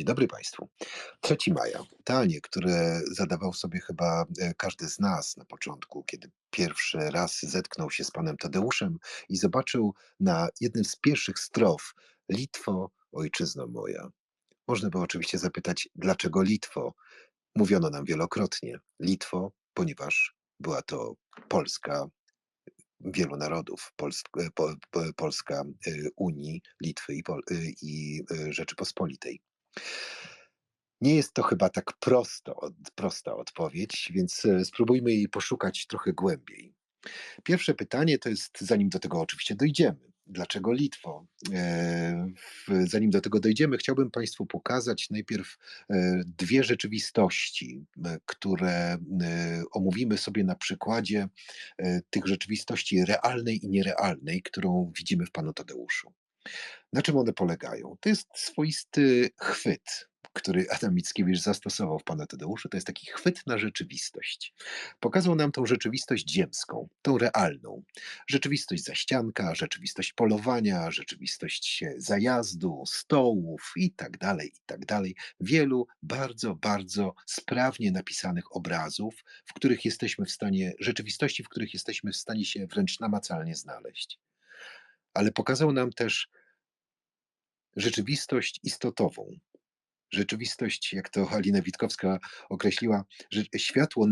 Dzień dobry Państwu. 3 maja. Pytanie, które zadawał sobie chyba e, każdy z nas na początku, kiedy pierwszy raz zetknął się z panem Tadeuszem i zobaczył na jednym z pierwszych strof Litwo, ojczyzno moja. Można było oczywiście zapytać, dlaczego Litwo? Mówiono nam wielokrotnie Litwo, ponieważ była to Polska wielu narodów, e, po, po, Polska e, Unii, Litwy i Rzeczypospolitej. Nie jest to chyba tak prosto, prosta odpowiedź, więc e, spróbujmy jej poszukać trochę głębiej. Pierwsze pytanie to jest, zanim do tego oczywiście dojdziemy, dlaczego Litwo? E, zanim do tego dojdziemy, chciałbym Państwu pokazać najpierw e, dwie rzeczywistości, które omówimy sobie na przykładzie tych rzeczywistości realnej i nierealnej, którą widzimy w Panu Tadeuszu. Na czym one polegają? To jest swoisty chwyt, który Adam Mickiewicz zastosował w Pana Tadeuszu. To jest taki chwyt na rzeczywistość. Pokazał nam tą rzeczywistość ziemską, tą realną. Rzeczywistość zaścianka, rzeczywistość polowania, rzeczywistość zajazdu, stołów i tak dalej, i tak dalej. Wielu bardzo, bardzo sprawnie napisanych obrazów, w których jesteśmy w stanie, rzeczywistości, w których jesteśmy w stanie się wręcz namacalnie znaleźć. Ale pokazał nam też rzeczywistość istotową. Rzeczywistość, jak to Halina Witkowska określiła, światło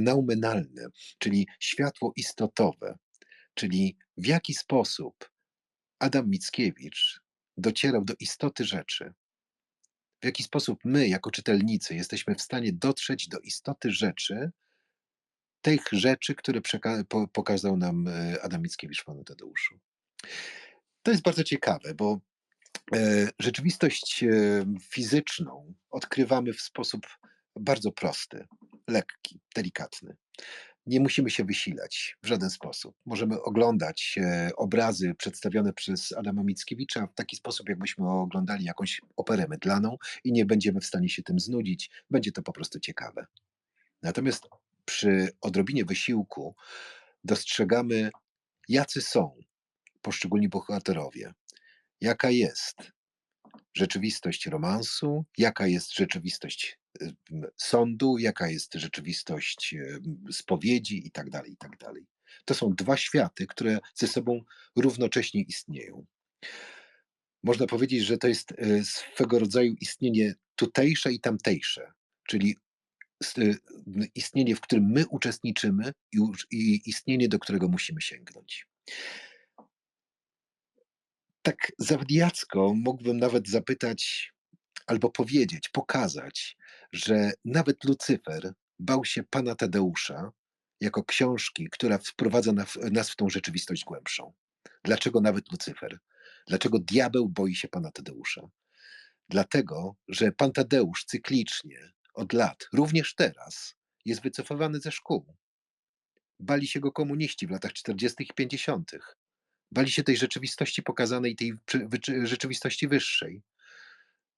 naumenalne, czyli światło istotowe, czyli w jaki sposób Adam Mickiewicz docierał do istoty rzeczy, w jaki sposób my, jako czytelnicy, jesteśmy w stanie dotrzeć do istoty rzeczy, tych rzeczy, które pokazał nam e, Adam Mickiewicz Panu Tadeuszu. To jest bardzo ciekawe, bo E, rzeczywistość e, fizyczną odkrywamy w sposób bardzo prosty, lekki, delikatny. Nie musimy się wysilać w żaden sposób. Możemy oglądać e, obrazy przedstawione przez Adama Mickiewicza w taki sposób, jakbyśmy oglądali jakąś operę mydlaną i nie będziemy w stanie się tym znudzić. Będzie to po prostu ciekawe. Natomiast przy odrobinie wysiłku dostrzegamy, jacy są poszczególni bohaterowie, jaka jest rzeczywistość romansu, jaka jest rzeczywistość sądu, jaka jest rzeczywistość spowiedzi? I tak dalej, i tak. To są dwa światy, które ze sobą równocześnie istnieją. Można powiedzieć, że to jest e, swego rodzaju istnienie tutejsze i tamtejsze, czyli istnienie, w którym my uczestniczymy i istnienie, do którego musimy sięgnąć tak zawdiacko mógłbym nawet zapytać albo powiedzieć, pokazać, że nawet Lucyfer bał się pana Tadeusza jako książki, która wprowadza nas w tą rzeczywistość głębszą. Dlaczego nawet Lucyfer? Dlaczego diabeł boi się pana Tadeusza? Dlatego, że pan Tadeusz cyklicznie, od lat, również teraz, jest wycofywany ze szkół. Bali się go komuniści w latach 40. i 50. Bali się tej rzeczywistości pokazanej, tej rzeczywistości wyższej.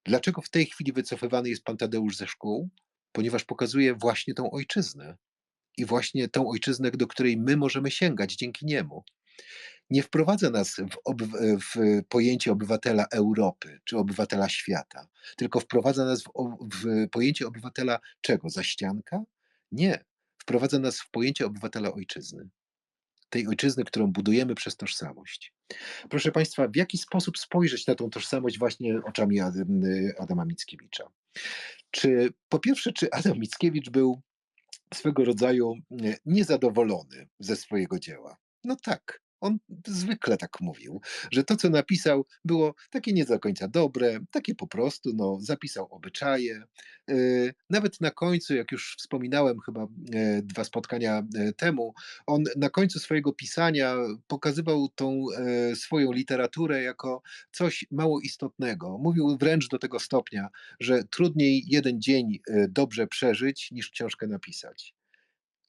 Dlaczego w tej chwili wycofywany jest pan Tadeusz ze szkół? Ponieważ pokazuje właśnie tą ojczyznę i właśnie tą ojczyznę, do której my możemy sięgać dzięki niemu. Nie wprowadza nas w, w pojęcie obywatela Europy czy obywatela świata, tylko wprowadza nas w, w pojęcie obywatela czego? Zaścianka? Nie. Wprowadza nas w pojęcie obywatela ojczyzny tej ojczyzny, którą budujemy przez tożsamość. Proszę Państwa, w jaki sposób spojrzeć na tą tożsamość właśnie oczami Adama Mickiewicza? Czy po pierwsze, czy Adam Mickiewicz był swego rodzaju niezadowolony ze swojego dzieła? No tak, on zwykle tak mówił, że to, co napisał, było takie nie do końca dobre, takie po prostu, no, zapisał obyczaje. E, nawet na końcu, jak już wspominałem chyba e, dwa spotkania e, temu, on na końcu swojego pisania pokazywał tą swoją literaturę jako coś mało istotnego. Mówił wręcz do tego stopnia, że trudniej jeden dzień dobrze przeżyć, niż książkę napisać.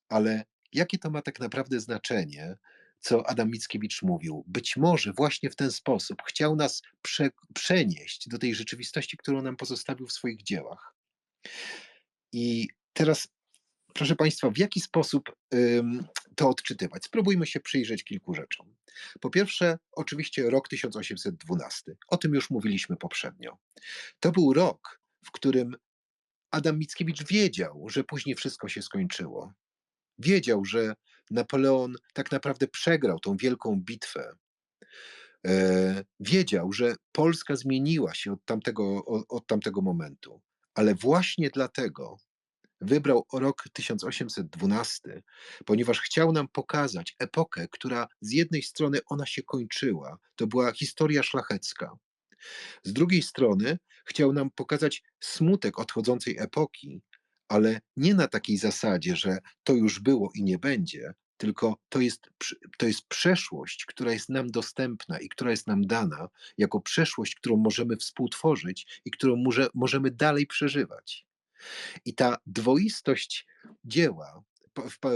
Ale jakie to ma tak naprawdę znaczenie, co Adam Mickiewicz mówił. Być może właśnie w ten sposób chciał nas prze, przenieść do tej rzeczywistości, którą nam pozostawił w swoich dziełach. I teraz, proszę Państwa, w jaki sposób ym, to odczytywać? Spróbujmy się przyjrzeć kilku rzeczom. Po pierwsze, oczywiście rok 1812. O tym już mówiliśmy poprzednio. To był rok, w którym Adam Mickiewicz wiedział, że później wszystko się skończyło. Wiedział, że Napoleon tak naprawdę przegrał tą wielką bitwę. E, wiedział, że Polska zmieniła się od tamtego, od, tamtego momentu, ale właśnie dlatego wybrał rok 1812, ponieważ chciał nam pokazać epokę, która z jednej strony ona się kończyła, to była historia szlachecka. Z drugiej strony chciał nam pokazać smutek odchodzącej epoki, ale nie na takiej zasadzie, że to już było i nie będzie, tylko to jest, to jest przeszłość, która jest nam dostępna i która jest nam dana jako przeszłość, którą możemy współtworzyć i którą może, możemy dalej przeżywać. I ta dwoistość dzieła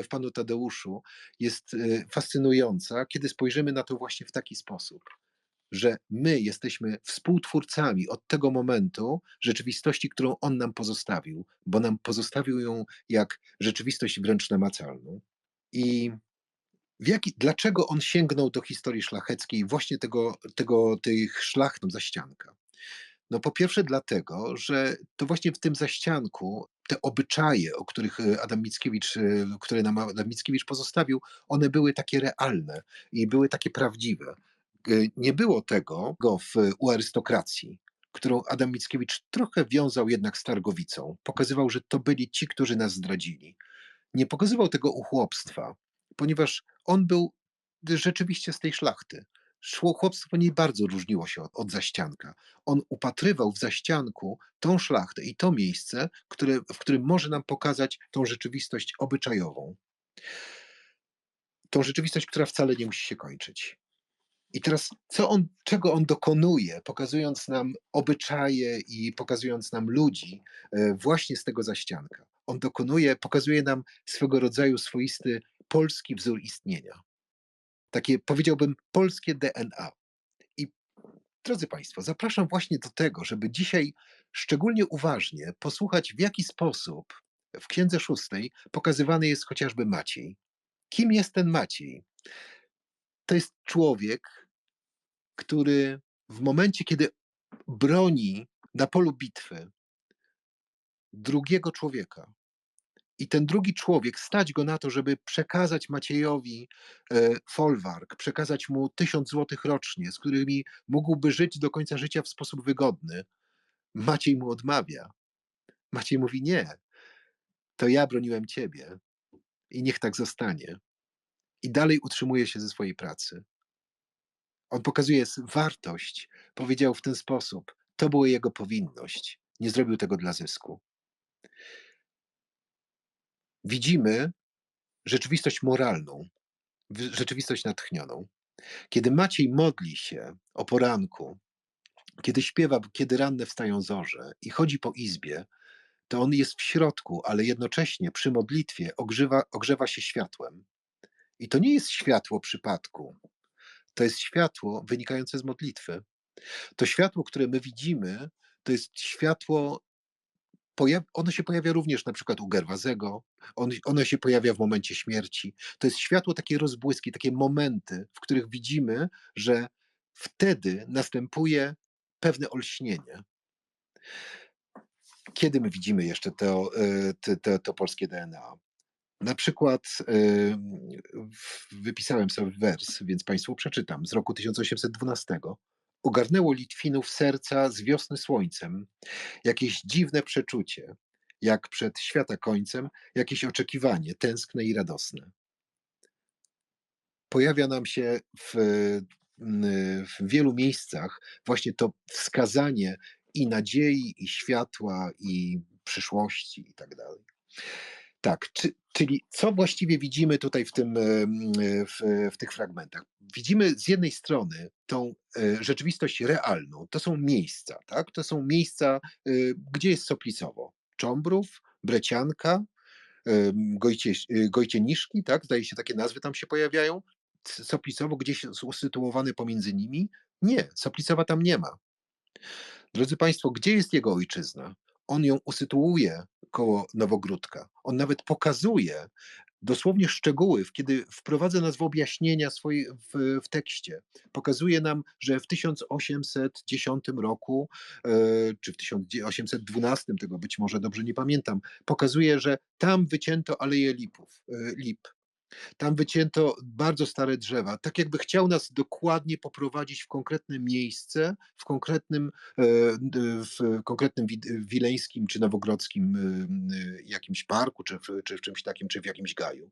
w, panu Tadeuszu jest y, fascynująca, kiedy spojrzymy na to właśnie w taki sposób że my jesteśmy współtwórcami od tego momentu rzeczywistości, którą on nam pozostawił, bo nam pozostawił ją jak rzeczywistość wręcz namacalną. I jaki, dlaczego on sięgnął do historii szlacheckiej, właśnie tego, tego tych szlachtom zaścianka? No po pierwsze dlatego, że to właśnie w tym zaścianku te obyczaje, o których e, Adam Mickiewicz, e, które nam Adam Mickiewicz pozostawił, one były takie realne i były takie prawdziwe. E, nie było tego w, u arystokracji, którą Adam Mickiewicz trochę wiązał jednak z Targowicą. Pokazywał, że to byli ci, którzy nas zdradzili. Nie pokazywał tego u chłopstwa, ponieważ on był rzeczywiście z tej szlachty. Chłopstwo nie bardzo różniło się od, od zaścianka. On upatrywał w zaścianku tą szlachtę i to miejsce, które, w którym może nam pokazać tą rzeczywistość obyczajową. Tą rzeczywistość, która wcale nie musi się kończyć. I teraz, co on, czego on dokonuje, pokazując nam obyczaje i pokazując nam ludzi e, właśnie z tego zaścianka? On dokonuje, pokazuje nam swego rodzaju swoisty polski wzór istnienia. Takie, powiedziałbym, polskie DNA. I drodzy Państwo, zapraszam właśnie do tego, żeby dzisiaj szczególnie uważnie posłuchać, w jaki sposób w Księdze Szóstej pokazywany jest chociażby Maciej. Kim jest ten Maciej? To jest człowiek, który w momencie, kiedy broni na polu bitwy drugiego człowieka, i ten drugi człowiek stać go na to, żeby przekazać Maciejowi e, folwark, przekazać mu tysiąc złotych rocznie, z którymi mógłby żyć do końca życia w sposób wygodny. Maciej mu odmawia. Maciej mówi: Nie, to ja broniłem ciebie i niech tak zostanie. I dalej utrzymuje się ze swojej pracy. On pokazuje wartość. Powiedział w ten sposób: To była jego powinność. Nie zrobił tego dla zysku. Widzimy rzeczywistość moralną, rzeczywistość natchnioną. Kiedy Maciej modli się o poranku, kiedy śpiewa, kiedy ranne wstają zorze i chodzi po izbie, to on jest w środku, ale jednocześnie przy modlitwie ogrzewa, ogrzewa się światłem. I to nie jest światło przypadku, to jest światło wynikające z modlitwy. To światło, które my widzimy, to jest światło, ono się pojawia również na przykład u Gerwazego, on, ono się pojawia w momencie śmierci. To jest światło, takie rozbłyski, takie momenty, w których widzimy, że wtedy następuje pewne olśnienie. Kiedy my widzimy jeszcze to, to, to, to polskie DNA? Na przykład wypisałem sobie wers, więc Państwu przeczytam, z roku 1812. Ogarnęło Litwinów serca z wiosny słońcem, jakieś dziwne przeczucie, jak przed świata końcem, jakieś oczekiwanie tęskne i radosne. Pojawia nam się w, w wielu miejscach właśnie to wskazanie i nadziei, i światła, i przyszłości, i tak dalej. Tak, czy, czyli co właściwie widzimy tutaj w, tym, w, w, tych fragmentach? Widzimy z jednej strony tą e, rzeczywistość realną, to są miejsca, tak? To są miejsca, e, gdzie jest Soplicowo. Cząbrów, Brecianka, Gojcie, e, Gojcieniszki, tak? Zdaje się, takie nazwy tam się pojawiają. Soplicowo gdzieś usytuowany pomiędzy nimi? Nie, Soplicowa tam nie ma. Drodzy Państwo, gdzie jest jego ojczyzna? On ją usytuuje koło Nowogródka. On nawet pokazuje dosłownie szczegóły, kiedy wprowadza nas w objaśnienia swoje w, w tekście. Pokazuje nam, że w 1810 roku, e, czy w 1812, tego być może dobrze nie pamiętam, pokazuje, że tam wycięto aleje lipów, e, lip. Tam wycięto bardzo stare drzewa, tak jakby chciał nas dokładnie poprowadzić w konkretne miejsce, w konkretnym, e, w konkretnym wileńskim czy nowogrodzkim e, jakimś parku, czy w, czy w czymś takim, czy w jakimś gaju.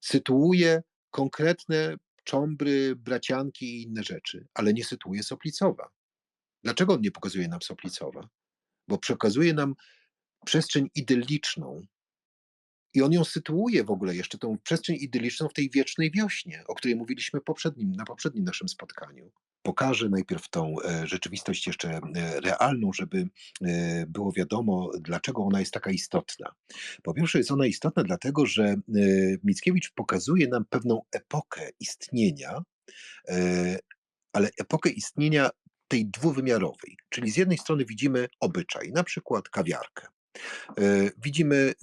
Sytuuje konkretne cząbry, bracianki i inne rzeczy, ale nie sytuuje Soplicowa. Dlaczego on nie pokazuje nam Soplicowa? Bo przekazuje nam przestrzeń idylliczną, i on ją sytuuje w ogóle jeszcze, tą przestrzeń idyliczną w tej wiecznej wiośnie, o której mówiliśmy poprzednim, na poprzednim naszym spotkaniu. Pokażę najpierw tą e, rzeczywistość jeszcze e, realną, żeby e, było wiadomo, dlaczego ona jest taka istotna. Po pierwsze, jest ona istotna dlatego, że Mickiewicz pokazuje nam pewną epokę istnienia, ale epokę istnienia tej dwuwymiarowej. Czyli z jednej strony widzimy obyczaj, na przykład kawiarkę. E, widzimy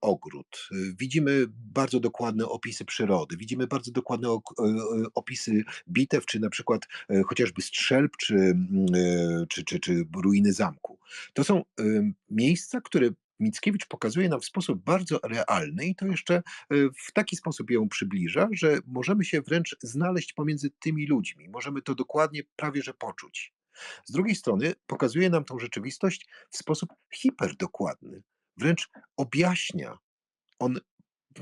ogród, e, widzimy bardzo dokładne opisy przyrody, widzimy bardzo dokładne e, opisy bitew, czy na przykład chociażby strzelb, czy, mm, czy, czy, czy ruiny zamku. To są miejsca, które Mickiewicz pokazuje nam w sposób bardzo realny i to jeszcze w taki sposób ją przybliża, że możemy się wręcz znaleźć pomiędzy tymi ludźmi. Możemy to dokładnie prawie że poczuć. Z drugiej strony pokazuje nam tą rzeczywistość w sposób hiperdokładny, wręcz objaśnia. On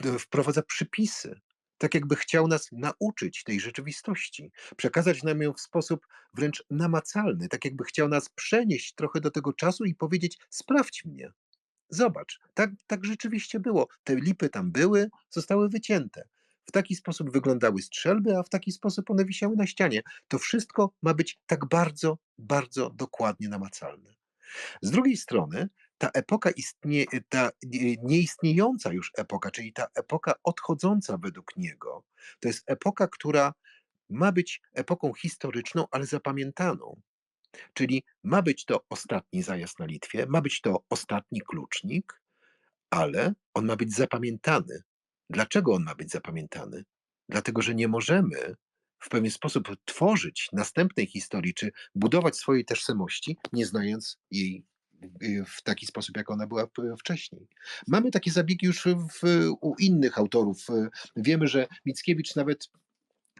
e, wprowadza przypisy, tak jakby chciał nas nauczyć tej rzeczywistości, przekazać nam ją w sposób wręcz namacalny, tak jakby chciał nas przenieść trochę do tego czasu i powiedzieć: sprawdź mnie. Zobacz, tak, tak rzeczywiście było. Te lipy tam były, zostały wycięte. W taki sposób wyglądały strzelby, a w taki sposób one wisiały na ścianie. To wszystko ma być tak bardzo, bardzo dokładnie namacalne. Z drugiej strony, ta epoka istnie, ta nieistniejąca już epoka, czyli ta epoka odchodząca według niego, to jest epoka, która ma być epoką historyczną, ale zapamiętaną. Czyli ma być to ostatni zajazd na Litwie, ma być to ostatni klucznik, ale on ma być zapamiętany Dlaczego on ma być zapamiętany? Dlatego, że nie możemy w pewien sposób tworzyć następnej historii, czy budować swojej tożsamości, nie znając jej y, w taki sposób, jak ona była wcześniej. Mamy takie zabiegi już w, u innych autorów. Wiemy, że Mickiewicz nawet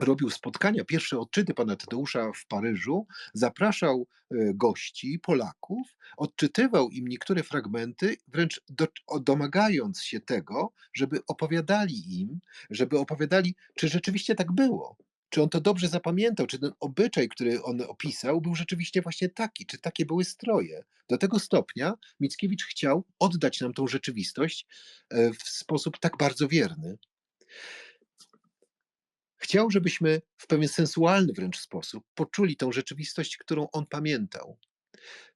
robił spotkania, pierwsze odczyty pana Tadeusza w Paryżu, zapraszał e, gości, Polaków, odczytywał im niektóre fragmenty, wręcz do, domagając się tego, żeby opowiadali im, żeby opowiadali, czy rzeczywiście tak było. Czy on to dobrze zapamiętał, czy ten obyczaj, który on opisał, był rzeczywiście właśnie taki, czy takie były stroje. Do tego stopnia Mickiewicz chciał oddać nam tą rzeczywistość e, w sposób tak bardzo wierny. Chciał, żebyśmy w pewien sensualny wręcz sposób poczuli tą rzeczywistość, którą on pamiętał.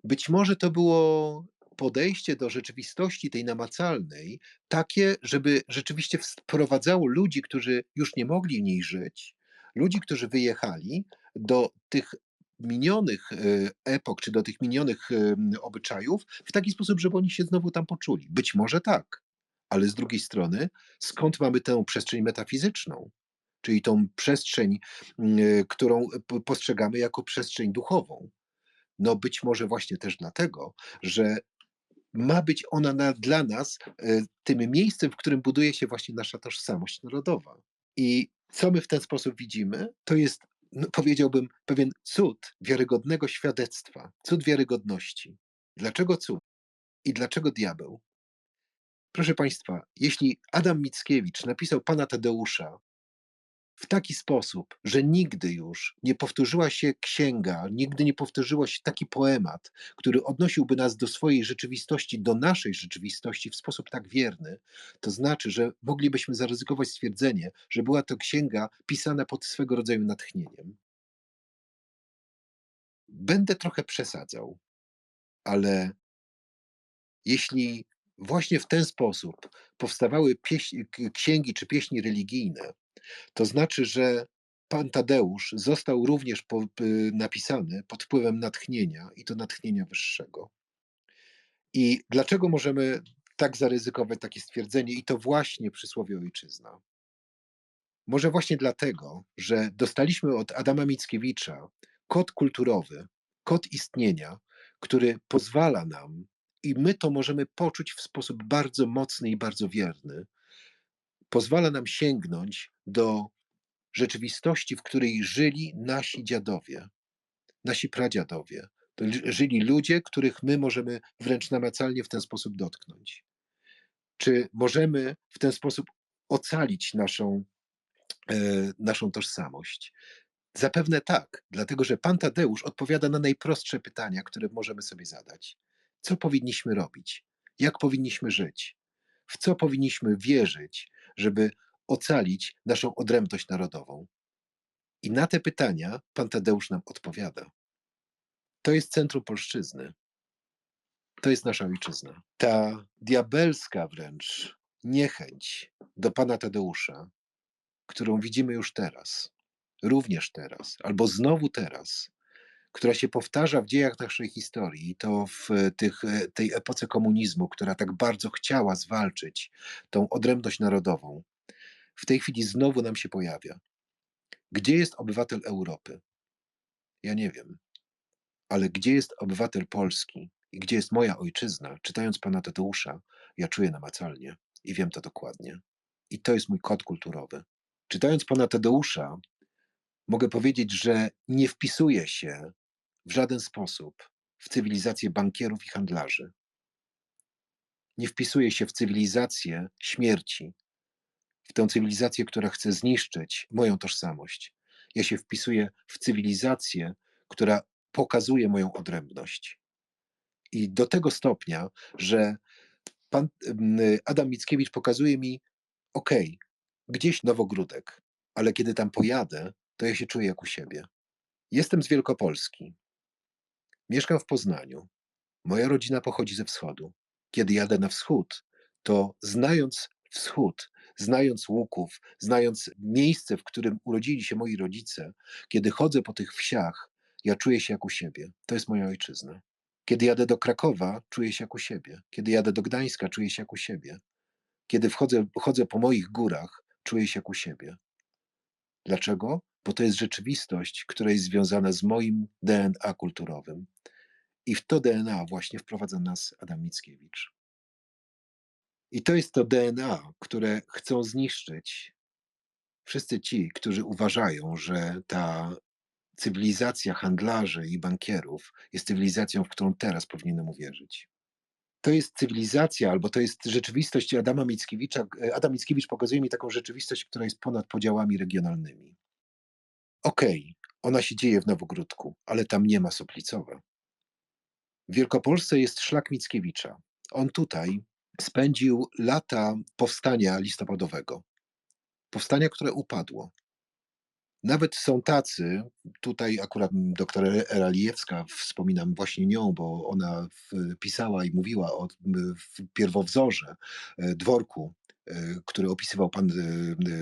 Być może to było podejście do rzeczywistości tej namacalnej takie, żeby rzeczywiście wprowadzało ludzi, którzy już nie mogli w niej żyć, ludzi, którzy wyjechali do tych minionych e, epok, czy do tych minionych obyczajów w taki sposób, żeby oni się znowu tam poczuli. Być może tak, ale z drugiej strony, skąd mamy tę przestrzeń metafizyczną? Czyli tą przestrzeń, mm, e, którą postrzegamy jako przestrzeń duchową. No być może właśnie też dlatego, że ma być ona na, dla nas e, tym miejscem, w którym buduje się właśnie nasza tożsamość narodowa. I co my w ten sposób widzimy? To jest, no powiedziałbym, pewien cud wiarygodnego świadectwa, cud wiarygodności. Dlaczego cud? I dlaczego diabeł? Proszę Państwa, jeśli Adam Mickiewicz napisał Pana Tadeusza w taki sposób, że nigdy już nie powtórzyła się księga, nigdy nie powtórzyło się taki poemat, który odnosiłby nas do swojej rzeczywistości, do naszej rzeczywistości w sposób tak wierny, to znaczy, że moglibyśmy zaryzykować stwierdzenie, że była to księga pisana pod swego rodzaju natchnieniem. Będę trochę przesadzał, ale jeśli właśnie w ten sposób powstawały pieśń, księgi czy pieśni religijne, to znaczy, że pan Tadeusz został również po, napisany pod wpływem natchnienia i to natchnienia wyższego. I dlaczego możemy tak zaryzykować takie stwierdzenie i to właśnie przysłowie ojczyzna? Może właśnie dlatego, że dostaliśmy od Adama Mickiewicza kod kulturowy, kod istnienia, który pozwala nam, i my to możemy poczuć w sposób bardzo mocny i bardzo wierny, pozwala nam sięgnąć do rzeczywistości, w której żyli nasi dziadowie, nasi pradziadowie. Żyli ludzie, których my możemy wręcz namacalnie w ten sposób dotknąć. Czy możemy w ten sposób ocalić naszą, e, naszą tożsamość? Zapewne tak, dlatego że Pan Tadeusz odpowiada na najprostsze pytania, które możemy sobie zadać. Co powinniśmy robić? Jak powinniśmy żyć? W co powinniśmy wierzyć, żeby ocalić naszą odrębność narodową? I na te pytania Pan Tadeusz nam odpowiada. To jest centrum polszczyzny. To jest nasza ojczyzna. Ta diabelska wręcz niechęć do Pana Tadeusza, którą widzimy już teraz, również teraz, albo znowu teraz, która się powtarza w dziejach naszej historii, i to w tych, e, tej epoce komunizmu, która tak bardzo chciała zwalczyć tą odrębność narodową, w tej chwili znowu nam się pojawia. Gdzie jest obywatel Europy? Ja nie wiem. Ale gdzie jest obywatel Polski i gdzie jest moja ojczyzna? Czytając pana Tadeusza, ja czuję namacalnie i wiem to dokładnie. I to jest mój kod kulturowy. Czytając pana Tadeusza, mogę powiedzieć, że nie wpisuje się w żaden sposób w cywilizację bankierów i handlarzy. Nie wpisuje się w cywilizację śmierci, w tę cywilizację, która chce zniszczyć moją tożsamość. Ja się wpisuję w cywilizację, która pokazuje moją odrębność. I do tego stopnia, że pan em, Adam Mickiewicz pokazuje mi, okej, gdzieś Nowogródek, ale kiedy tam pojadę, to ja się czuję jak u siebie. Jestem z Wielkopolski. Mieszkam w Poznaniu. Moja rodzina pochodzi ze wschodu. Kiedy jadę na wschód, to znając wschód, znając Łuków, znając miejsce, w którym urodzili się moi rodzice, kiedy chodzę po tych wsiach, ja czuję się jak u siebie. To jest moja ojczyzna. Kiedy jadę do Krakowa, czuję się jak u siebie. Kiedy jadę do Gdańska, czuję się jak u siebie. Kiedy wchodzę, chodzę po moich górach, czuję się jak u siebie. Dlaczego? Bo to jest rzeczywistość, która jest związana z moim DNA kulturowym. I w to DNA właśnie wprowadza nas Adam Mickiewicz. I to jest to DNA, które chcą zniszczyć wszyscy ci, którzy uważają, że ta cywilizacja handlarzy i bankierów jest cywilizacją, w którą teraz powinienem uwierzyć. To jest cywilizacja, albo to jest rzeczywistość Adama Mickiewicza. Adam Mickiewicz pokazuje mi taką rzeczywistość, która jest ponad podziałami regionalnymi. Okej, ona się dzieje w Nowogródku, ale tam nie ma Soplicowa. W Wielkopolsce jest szlak Mickiewicza. On tutaj spędził lata powstania listopadowego. Powstania, które upadło. Nawet są tacy, tutaj akurat doktor Eralijewska, wspominam właśnie nią, bo ona pisała i mówiła o pierwowzorze e, dworku, e, który opisywał pan e,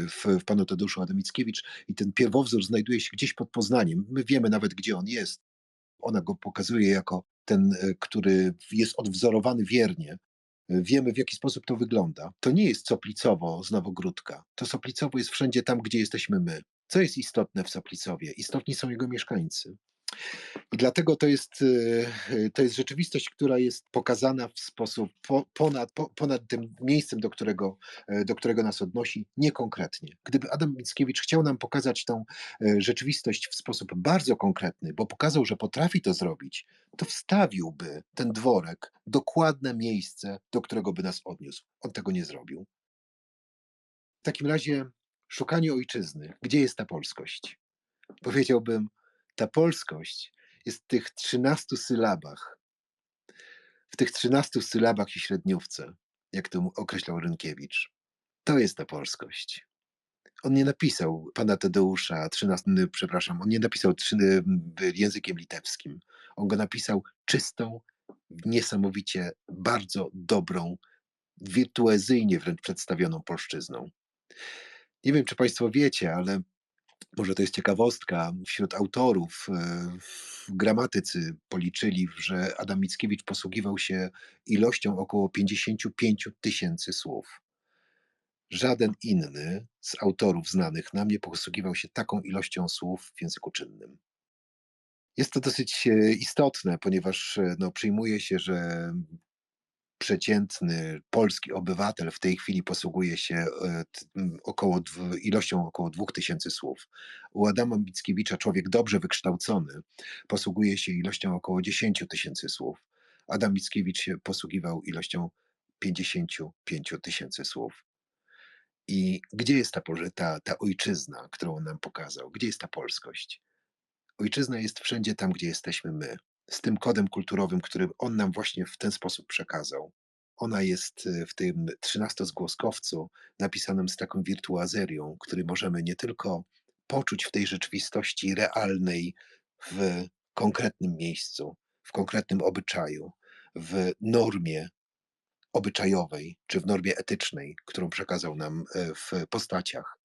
w, w panu Tadeuszu Adamickiewicz i ten pierwowzór znajduje się gdzieś pod Poznaniem. My wiemy nawet, gdzie on jest. Ona go pokazuje jako ten, e, który jest odwzorowany wiernie. E, Wiemy, w jaki sposób to wygląda. To nie jest Soplicowo z Nowogródka. To Soplicowo jest wszędzie tam, gdzie jesteśmy my. Co jest istotne w Soplicowie? Istotni są jego mieszkańcy. I dlatego to jest, e, to jest rzeczywistość, która jest pokazana w sposób po, ponad, po, ponad tym miejscem, do którego, e, do którego nas odnosi, niekonkretnie. Gdyby Adam Mickiewicz chciał nam pokazać tą e, rzeczywistość w sposób bardzo konkretny, bo pokazał, że potrafi to zrobić, to wstawiłby ten dworek dokładne miejsce, do którego by nas odniósł. On tego nie zrobił. W takim razie szukanie ojczyzny. Gdzie jest ta polskość? Powiedziałbym, ta polskość jest w tych 13 sylabach. W tych 13 sylabach i średniówce, jak to określał Rynkiewicz. To jest ta polskość. On nie napisał pana Tadeusza 13, przepraszam, on nie napisał językiem litewskim. On go napisał czystą, niesamowicie bardzo dobrą, wirtuazyjnie wręcz przedstawioną polszczyzną. Nie wiem, czy Państwo wiecie, ale Może to jest ciekawostka, wśród autorów, e, gramatycy policzyli, że Adam Mickiewicz posługiwał się ilością około 55 000 słów. Żaden inny z autorów znanych nam nie posługiwał się taką ilością słów w języku czynnym. Jest to dosyć, e, istotne, ponieważ, e, no, przyjmuje się, że przeciętny polski obywatel w tej chwili posługuje się, e, około ilością około 2000 słów. U Adama Mickiewicza człowiek dobrze wykształcony posługuje się ilością około 10 000 słów. Adam Mickiewicz się posługiwał ilością 55 000 słów. I gdzie jest ta ta ta ojczyzna, którą nam pokazał? Gdzie jest ta polskość? Ojczyzna jest wszędzie tam, gdzie jesteśmy my, z tym kodem kulturowym, który on nam właśnie w ten sposób przekazał. Ona jest, y, w tym trzynastozgłoskowcu napisanym z taką wirtuazerią, który możemy nie tylko poczuć w tej rzeczywistości realnej, w konkretnym miejscu, w konkretnym obyczaju, w normie obyczajowej czy w normie etycznej, którą przekazał nam, e, w postaciach,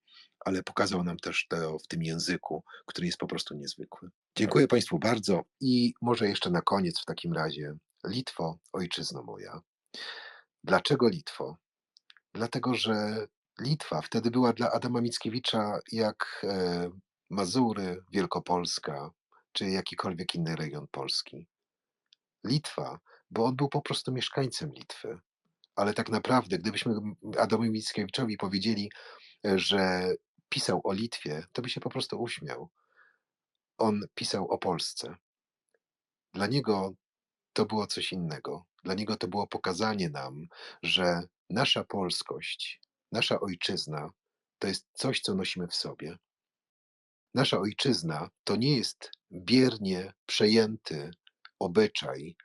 ale pokazał nam też to w tym języku, który jest po prostu niezwykły. Dziękuję państwu bardzo i może jeszcze na koniec w takim razie: Litwo, ojczyzno moja. Dlaczego Litwo? Dlatego, że Litwa wtedy była dla Adama Mickiewicza jak, e, Mazury, Wielkopolska czy jakikolwiek inny region Polski. Litwa, bo on był po prostu mieszkańcem Litwy, ale tak naprawdę gdybyśmy Adamowi Mickiewiczowi powiedzieli, e, że pisał o Litwie, to by się po prostu uśmiał. On pisał o Polsce. Dla niego to było coś innego. Dla niego to było pokazanie nam, że nasza polskość, nasza ojczyzna to jest coś, co nosimy w sobie. Nasza ojczyzna to nie jest biernie przejęty obyczaj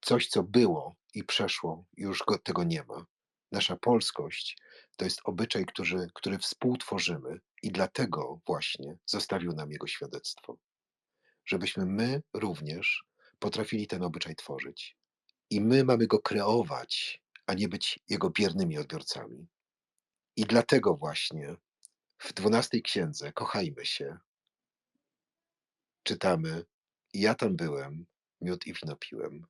coś, co było i przeszło, już go tego nie ma. Nasza polskość to jest obyczaj, którzy który współtworzymy i dlatego właśnie zostawił nam jego świadectwo. Żebyśmy my również potrafili ten obyczaj tworzyć. I my mamy go kreować, a nie być jego biernymi odbiorcami. I dlatego właśnie w 12 księdze „Kochajmy się” czytamy: „I ja tam byłem, miód i wino piłem”.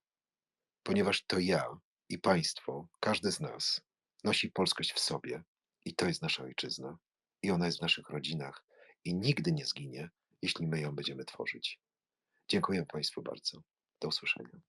Ponieważ to ja i państwo, każdy z nas nosi polskość w sobie i to jest nasza ojczyzna. I ona jest w naszych rodzinach i nigdy nie zginie, jeśli my ją będziemy tworzyć. Dziękuję państwu bardzo. Do usłyszenia.